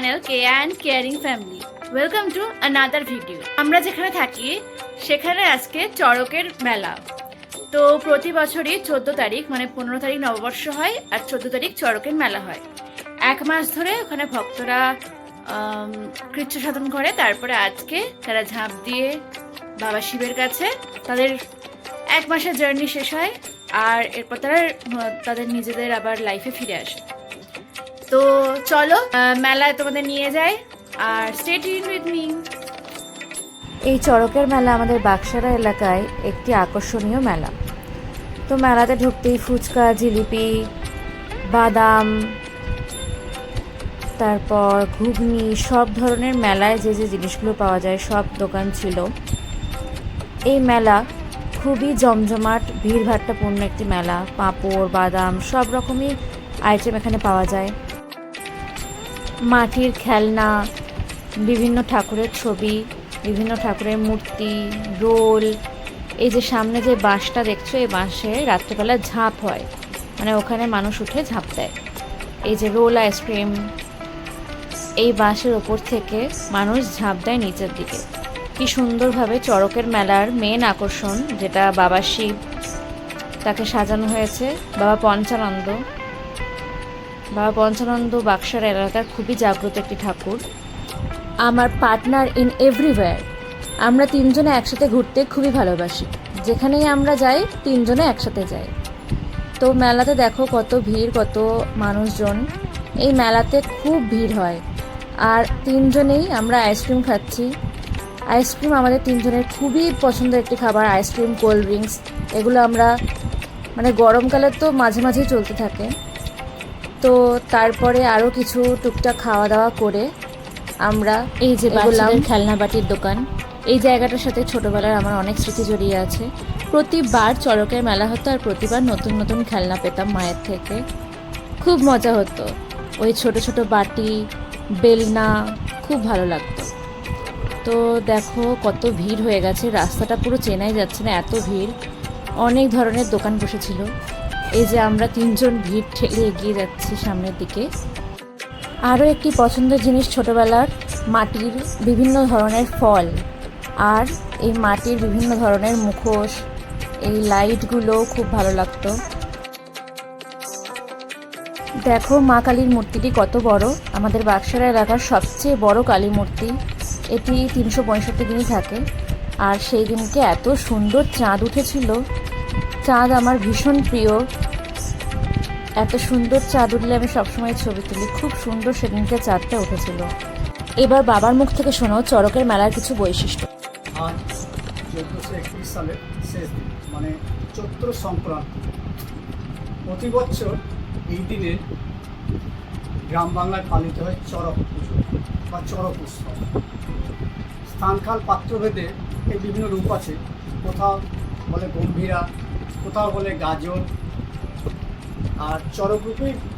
Channel K and caring family welcome to another video আমরা যেখানে থাকি, সেখানে আজকে চড়কের মেলা। তো প্রতি বছরই চোদ্দ তারিখ মানে পনেরো তারিখ নববর্ষ হয় আর চোদ্দ তারিখ চড়কের মেলা হয়। এক মাস ধরে ওখানে ভক্তরা কৃচ্ছ সাধন করে, তারপরে আজকে তারা ঝাঁপ দিয়ে বাবা শিবের কাছে তাদের এক মাসের জার্নি শেষ হয় আর এরপর তারা, তাদের নিজেদের আবার লাইফে ফিরে আসে। তো চলো মেলায় তোমাদের নিয়ে যাই। আর স্টেট উইথ মি এই চড়কের মেলা আমাদের বাক্সারা এলাকায় একটি আকর্ষণীয় মেলা। তো মেলাতে ঢুকতেই ফুচকা, জিলিপি, বাদাম, তারপর ঘুগনি, সব ধরনের মেলায় যে যে জিনিসগুলো পাওয়া যায়, সব দোকান ছিল। এই মেলা খুবই জমজমাট ভিড়ভাট্টাপূর্ণ একটি মেলা। পাঁপড়, বাদাম, সব রকমই আইটেম এখানে পাওয়া যায়। মাটির খেলনা, বিভিন্ন ঠাকুরের ছবি, বিভিন্ন ঠাকুরের মূর্তি, রোল, এই যে সামনে যে বাঁশটা দেখছ, এই বাঁশে রাত্রেবেলা ঝাঁপ হয়। মানে ওখানে মানুষ উঠে ঝাঁপ দেয়। এই যে রোল আইসক্রিম এই বাঁশের ওপর থেকে মানুষ ঝাঁপ দেয় নিচের দিকে। কি সুন্দরভাবে চড়কের মেলার মেন আকর্ষণ, যেটা বাবা শিব, তাকে সাজানো হয়েছে, বাবা পঞ্চানন্দ। বাবা পঞ্চানন্দ বাক্সার এলাকার খুবই জাগ্রত একটি ঠাকুর। আমার পার্টনার ইন এভরিওয়্যার। আমরা তিনজনে একসাথে ঘুরতে খুবই ভালোবাসি। যেখানেই আমরা যাই, তিনজনে একসাথে যাই। তো মেলাতে দেখো কত ভিড়, কত মানুষজন। এই মেলাতে খুব ভিড় হয়। আর তিনজনেই আমরা আইসক্রিম খাচ্ছি। আইসক্রিম আমাদের তিনজনের খুবই পছন্দের একটি খাবার, আইসক্রিম, কোল্ড ড্রিঙ্কস। এগুলো আমরা মানে গরমকালে তো মাঝে মাঝেই চলতে থাকে। তো তারপরে আরও কিছু টুকটাক খাওয়া দাওয়া করে আমরা এই যে বললাম খেলনা বাটির দোকান এই জায়গাটার সাথে ছোটবেলার আমার অনেক স্মৃতি জড়িয়ে আছে। প্রতিবার চড়কের মেলা হতো আর প্রতিবার নতুন নতুন খেলনা পেতাম মায়ের থেকে। খুব মজা হতো। ওই ছোট ছোট বাটি বেলনা খুব ভালো লাগতো। তো দেখো কত ভিড় হয়ে গেছে রাস্তাটা পুরো চেনাই যাচ্ছে না এত ভিড়। অনেক ধরনের দোকান বসেছিল। এই যে আমরা তিনজন ভিড় ঠেলে এগিয়ে যাচ্ছি সামনের দিকে। আরও একটি পছন্দের জিনিস ছোটবেলার মাটির বিভিন্ন ধরনের ফল আর এই মাটির বিভিন্ন ধরনের মুখোশ, এই লাইটগুলো খুব ভালো লাগতো। দেখো মা কালীর মূর্তিটি কত বড়। আমাদের বাক্সারা এলাকার সবচেয়ে বড় কালী মূর্তি। এটি তিনশো পঁয়ষট্টি দিনই থাকে। আর সেই দিনকে এত সুন্দর চাঁদ উঠেছিল। চাঁদ আমার ভীষণ প্রিয়। এত সুন্দর চাঁদ উঠলে আমি সবসময় ছবি তুলি। খুব সুন্দর সেদিনকে চাঁদটা উঠেছিল। এবার বাবার মুখ থেকে শোনো, চড়কের মেলার কিছু বৈশিষ্ট্য। আজ চোদ্দোশো একত্রিশ সালের শেষ দিন মানে চৈত্র সংক্রান্তি। প্রতি বছর এই দিনে গ্রাম বাংলায় পালিত হয় চড়ক পুজো বা চড়ক উৎসব। স্থানকাল পাত্রভেদে এর বিভিন্ন রূপ আছে। কোথাও বলে গম্ভীরা কোথাও বলে গাজন আর চড়ক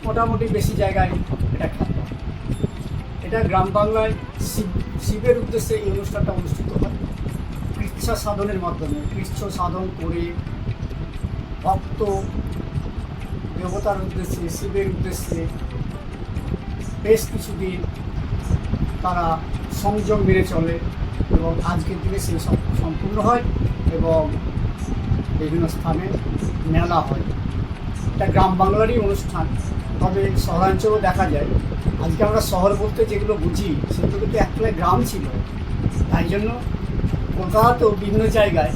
মোটামুটি বেশি জায়গায় এটা খ্যাত এটা গ্রাম বাংলায় শিব, শিবের উদ্দেশ্যে এই অনুষ্ঠানটা অনুষ্ঠিত হয়। কৃচ্ছা সাধনের মাধ্যমে কৃচ্ছ সাধন করে ভক্ত দেবতার উদ্দেশ্যে, শিবের উদ্দেশ্যে বেশ কিছুদিন তারা সংযম মেনে চলে এবং আজকের দিনে সে সম্পূর্ণ হয় এবং বিভিন্ন স্থানে মেলা হয়। এটা গ্রাম বাংলারই অনুষ্ঠান। তবে শহরাঞ্চলেও দেখা যায়। আজকে আমরা শহর বলতে যেগুলো বুঝি, সেগুলো কিন্তু একচুয়ালি গ্রাম ছিল। তাই জন্য কলকাতাতেও বিভিন্ন জায়গায়,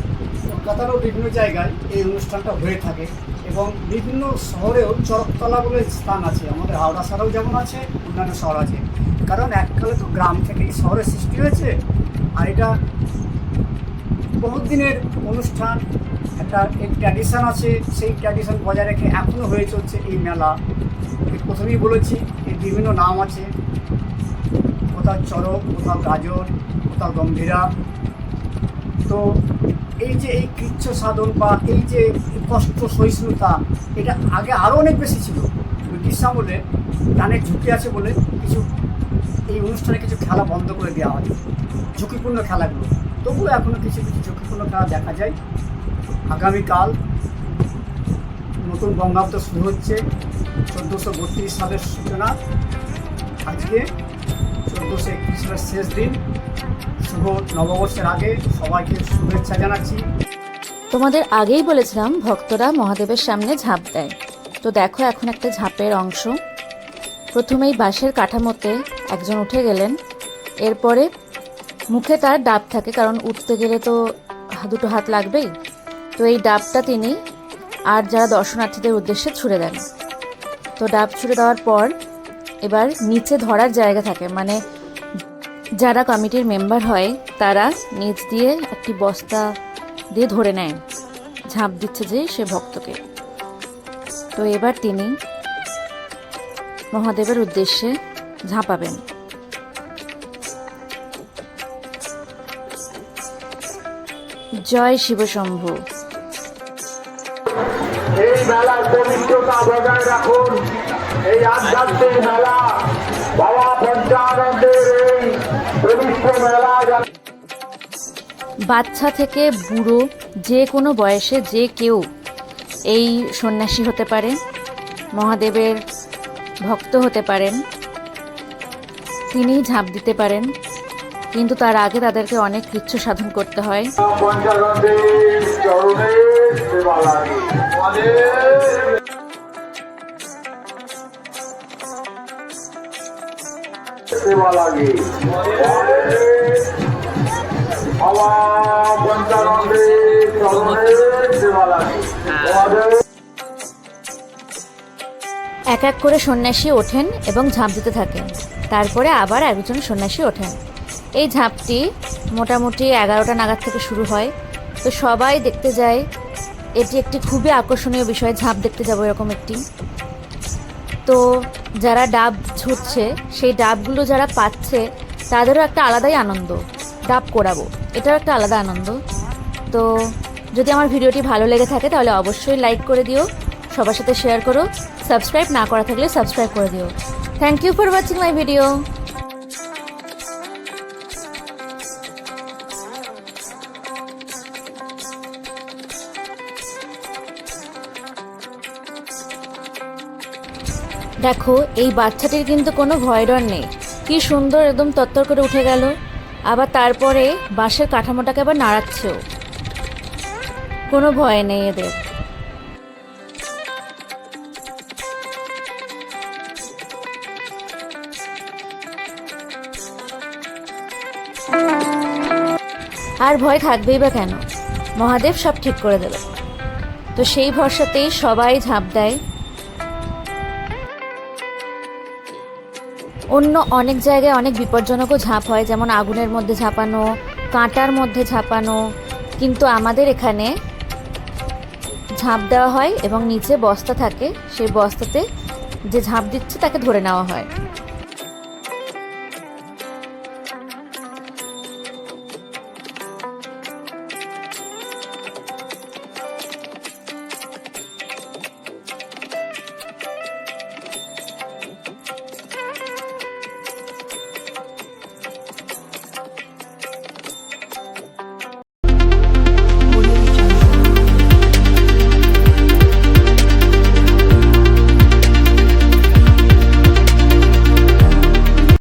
কলকাতারও বিভিন্ন জায়গায় এই অনুষ্ঠানটা হয়ে থাকে এবং বিভিন্ন শহরেও চরকতলা বলে স্থান আছে। আমাদের হাওড়া শহরেও যেমন আছে, অন্যান্য শহর আছে। কারণ এককালে তো গ্রাম থেকেই শহরের সৃষ্টি হয়েছে। আর এটা বহুদিনের অনুষ্ঠান একটা ট্র্যাডিশন আছে, সেই ট্র্যাডিশন বজায় রেখে এখনও হয়ে চলছে এই মেলা। প্রথমেই বলেছি, এর বিভিন্ন নাম আছে। কোথাও চরক কোথাও গাজর, কোথাও গম্ভীরা। তো এই যে এই কৃচ্ছ সাধন বা এই যে কষ্ট, সহিষ্ণুতা, এটা আগে আরও অনেক বেশি ছিল। ব্রিটিশ আমলে গানের ঝুঁকি আছে বলে কিছু এই অনুষ্ঠানে কিছু খেলা বন্ধ করে দেওয়া হয়, ঝুঁকিপূর্ণ খেলাগুলো। তবুও এখনও কিছু কিছু ঝুঁকিপূর্ণ খেলা দেখা যায়। আগামীকাল নতুন বঙ্গাব্দ শুরু হচ্ছে চোদ্দোশো বত্রিশ সালের সূচনা। আজকে চোদ্দোশো একত্রিশ সালের শেষ দিন। শুভ নববর্ষের আগে সবাইকে শুভেচ্ছা জানাচ্ছি। তোমাদের আগেই বলেছিলাম, ভক্তরা মহাদেবের সামনে ঝাঁপ দেয়। তো দেখো এখন একটা ঝাঁপের অংশ। প্রথমেই বাঁশের কাঠামোতে একজন উঠে গেলেন। এরপরে মুখে তার ডাব থাকে, কারণ উঠতে গেলে তো দুটো হাত লাগবেই। তো এই ডাবটা তিনি আর যারা দর্শনার্থীদের উদ্দেশ্যে ছুড়ে দেন। তো ডাব ছুড়ে দেওয়ার পর এবার নিচে ধরার জায়গা থাকে। মানে যারা কমিটির মেম্বার হয়, তারা নিচ দিয়ে একটি বস্তা দিয়ে ধরে নেয়। ঝাঁপ দিচ্ছে যে সে ভক্তকে। তো এবার তিনি মহাদেবের উদ্দেশ্যে ঝাঁপাবেন। জয় শিবশম্ভু। এই মেলার পবিত্রতা বজায় রাখুন। এই আধ্যাত্মিক মেলা বাবা পঞ্চানন্দের এই পবিত্র মেলা বাচ্চা থেকে বুড়ো যে কোনো বয়সে যে কেউ এই সন্ন্যাসী হতে পারে মহাদেবের ভক্ত হতে পারেন তিনি ঝাঁপ দিতে পারেন কিন্তু তার আগে তাদেরকে অনেক কৃচ্ছ সাধন করতে হয়। এক এক করে সন্ন্যাসী ওঠেন এবং ঝাঁপ দিতে থাকেন। তারপরে আবার একজন সন্ন্যাসী ওঠেন। এই ঝাঁপটি মোটামুটি এগারোটা নাগাদ থেকে শুরু হয়। তো সবাই দেখতে যায় এটি একটি খুবই আকর্ষণীয় বিষয়, ঝাঁপ দেখতে যাব এরকম একটি। তো যারা ডাব ছুটছে সেই ডাবগুলো যারা পাচ্ছে, তাদেরও একটা আলাদাই আনন্দ। ডাব করাবো, এটাও একটা আলাদা আনন্দ। তো যদি আমার ভিডিওটি ভালো লেগে থাকে, তাহলে অবশ্যই লাইক করে দিও, সবার সাথে শেয়ার করো, সাবস্ক্রাইব না করা থাকলে সাবস্ক্রাইব করে দিও। Thank you for watching my video দেখো, এই বাচ্চাটির কিন্তু কোনো ভয় ডর নেই। কি সুন্দর একদম তত্তর করে উঠে গেল। আবার তারপরে বাঁশের কাঠামোটাকে আবার নাড়াচ্ছেও। কোনো ভয় নেই এদের। আর ভয় থাকবেই বা কেন? মহাদেব সব ঠিক করে দেবে। তো সেই ভরসাতেই সবাই ঝাঁপ দেয়। অন্য অনেক জায়গায় অনেক বিপজ্জনকও ঝাঁপ হয়, যেমন আগুনের মধ্যে ঝাঁপানো, কাঁটার মধ্যে ঝাঁপানো। কিন্তু আমাদের এখানে ঝাঁপ দেওয়া হয় এবং নিচে বস্তা থাকে, সেই বস্তাতে যে ঝাঁপ দিচ্ছে তাকে ধরে নেওয়া হয়।